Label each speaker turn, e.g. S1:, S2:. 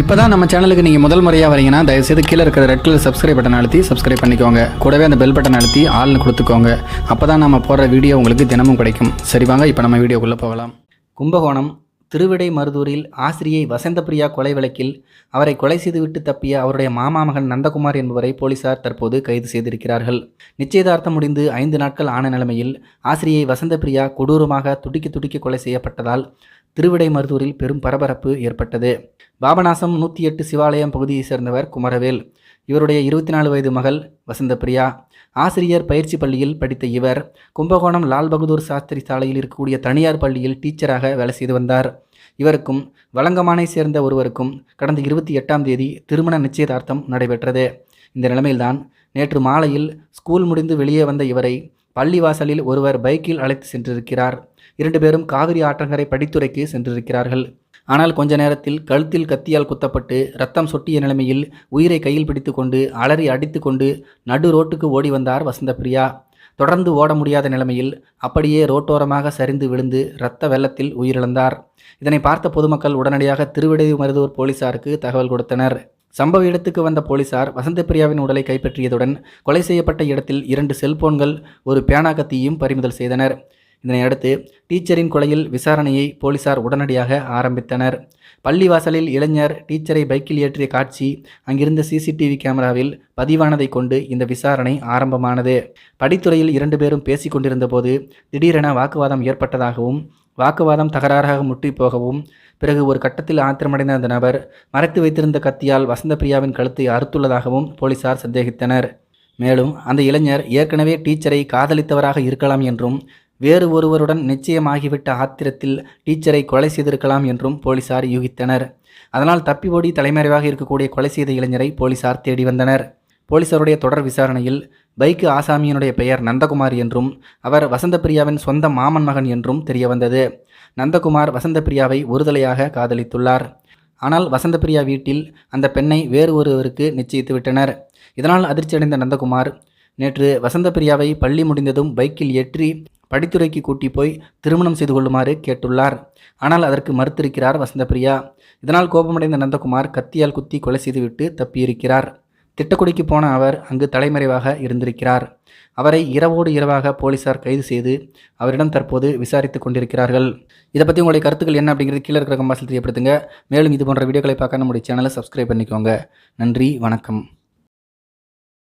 S1: இப்போ தான் நம்ம சேனலுக்கு நீங்கள் முதல் முறையாக வரீங்கன்னா தயவுசெய்து கீழே இருக்கிற ரெட் கலர் சப்ஸ்கிரைப் பட்டன் அழுத்தி சப்ஸ்கிரைப் பண்ணிக்கோங்க. கூடவே அந்த பெல் பட்டன் அழுத்தி ஆள்னு கொடுத்துக்கோங்க. அப்போ தான் நம்ம போடுற வீடியோ உங்களுக்கு தினமும் கிடைக்கும். சரி வாங்க இப்போ நம்ம வீடியோக்குள்ளே போகலாம். கும்பகோணம் திருவிடை மருதூரில் ஆசிரியை வசந்தபிரியா கொலை வழக்கில் அவரை கொலை செய்துவிட்டு தப்பிய அவருடைய மாமா மகன் நந்தகுமார் என்பவரை போலீசார் தற்போது கைது செய்திருக்கிறார்கள். நிச்சயதார்த்தம் முடிந்து ஐந்து நாட்கள் ஆன நிலைமையில் ஆசிரியை வசந்தபிரியா கொடூரமாக துடிக்க துடிக்க கொலை செய்யப்பட்டதால் திருவிடை மருதூரில் பெரும் பரபரப்பு ஏற்பட்டது. பாபநாசம் நூற்றி எட்டு சிவாலயம் பகுதியைச் சேர்ந்தவர் குமரவேல். இவருடைய இருபத்தி நாலு வயது மகள் வசந்தபிரியா ஆசிரியர் பயிற்சி பள்ளியில் படித்த இவர் கும்பகோணம் லால் பகதூர் சாஸ்திரி சாலையில் இருக்கக்கூடிய தனியார் பள்ளியில் டீச்சராக வேலை செய்து வந்தார். இவருக்கும் வலங்கமானை சேர்ந்த ஒருவருக்கும் கடந்த இருபத்தி எட்டாம் தேதி திருமண நிச்சயதார்த்தம் நடைபெற்றது. இந்த நிலைமையில்தான் நேற்று மாலையில் ஸ்கூல் முடிந்து வெளியே வந்த இவரை பள்ளிவாசலில் ஒருவர் பைக்கில் அழைத்து சென்றிருக்கிறார். இரண்டு பேரும் காவிரி ஆற்றங்கரை படித்துறைக்கு சென்றிருக்கிறார்கள். ஆனால் கொஞ்ச நேரத்தில் கழுத்தில் கத்தியால் குத்தப்பட்டு ரத்தம் சொட்டிய நிலைமையில் உயிரை கையில் பிடித்துக்கொண்டு அலறி அடித்துக்கொண்டு நடு ரோட்டுக்கு ஓடி வந்தார் வசந்தபிரியா தொடர்ந்து ஓட முடியாத நிலைமையில் அப்படியே ரோட்டோரமாக சரிந்து விழுந்து இரத்த வெள்ளத்தில் உயிரிழந்தார். இதனை பார்த்த பொதுமக்கள் உடனடியாக திருவிடைமருதூர் போலீசாருக்கு தகவல் கொடுத்தனர். சம்பவ இடத்துக்கு வந்த போலீசார் வசந்தபிரியாவின் உடலை கைப்பற்றியதுடன் கொலை செய்யப்பட்ட இடத்தில் இரண்டு செல்போன்கள் ஒரு பேனா கத்தியும் பறிமுதல் செய்தனர். இதனையடுத்து டீச்சரின் கொலையில் விசாரணையை போலீசார் உடனடியாக ஆரம்பித்தனர். பள்ளிவாசலில் இளைஞர் டீச்சரை பைக்கில் ஏற்றிய காட்சி அங்கிருந்த சிசிடிவி கேமராவில் பதிவானதை கொண்டு இந்த விசாரணை ஆரம்பமானது. படித்துறையில் இரண்டு பேரும் பேசிக் கொண்டிருந்தபோது திடீரென வாக்குவாதம் ஏற்பட்டதாகவும் வாக்குவாதம் தகராறாக முட்டி போகவும் பிறகு ஒரு கட்டத்தில் ஆத்திரமடைந்த அந்த நபர் மறைத்து வைத்திருந்த கத்தியால் வசந்தபிரியாவின் கழுத்தை அறுத்துள்ளதாகவும் போலீசார் சந்தேகித்தனர். மேலும் அந்த இளைஞர் ஏற்கனவே டீச்சரை காதலித்தவராக இருக்கலாம் என்றும் வேறு ஒருவருடன் நிச்சயமாகிவிட்ட ஆத்திரத்தில் டீச்சரை கொலை செய்திருக்கலாம் என்றும் போலீசார் யூகித்தனர். அதனால் தப்பி ஓடி தலைமறைவாக இருக்கக்கூடிய கொலை செய்த இளைஞரை போலீசார் தேடி வந்தனர். போலீசாருடைய தொடர் விசாரணையில் பைக்கு ஆசாமியினுடைய பெயர் நந்தகுமார் என்றும் அவர் வசந்தபிரியாவின் சொந்த மாமன் மகன் என்றும் தெரியவந்தது. நந்தகுமார் வசந்தபிரியாவை ஒருதலையாக காதலித்துள்ளார். ஆனால் வசந்தபிரியா வீட்டில் அந்த பெண்ணை வேறு ஒருவருக்கு நிச்சயித்து விட்டனர் இதனால் அதிர்ச்சியடைந்த நந்தகுமார் நேற்று வசந்தபிரியாவை பள்ளி முடிந்ததும் பைக்கில் ஏற்றி படித்துறைக்கு கூட்டி போய் திருமணம் செய்து கொள்ளுமாறு கேட்டுள்ளார். ஆனால் அதற்கு மறுத்திருக்கிறார் வசந்தபிரியா இதனால் கோபமடைந்த நந்தகுமார் கத்தியால் குத்தி கொலை செய்துவிட்டு தப்பியிருக்கிறார். திட்டக்குடிக்கு போன அவர் அங்கு தலைமறைவாக இருந்திருக்கிறார். அவரை இரவோடு இரவாக போலீசார் கைது செய்து அவரிடம் தற்போது விசாரித்துக் கொண்டிருக்கிறார்கள். இதை பற்றி உங்களுடைய கருத்துக்கள் என்ன அப்படிங்கிறது கீழே இருக்கிற கம்பாசில் தெரியப்படுத்துங்க. மேலும் இது போன்ற வீடியோக்களை பார்க்க நம்முடைய சேனலை சப்ஸ்கிரைப் பண்ணிக்கோங்க. நன்றி வணக்கம்.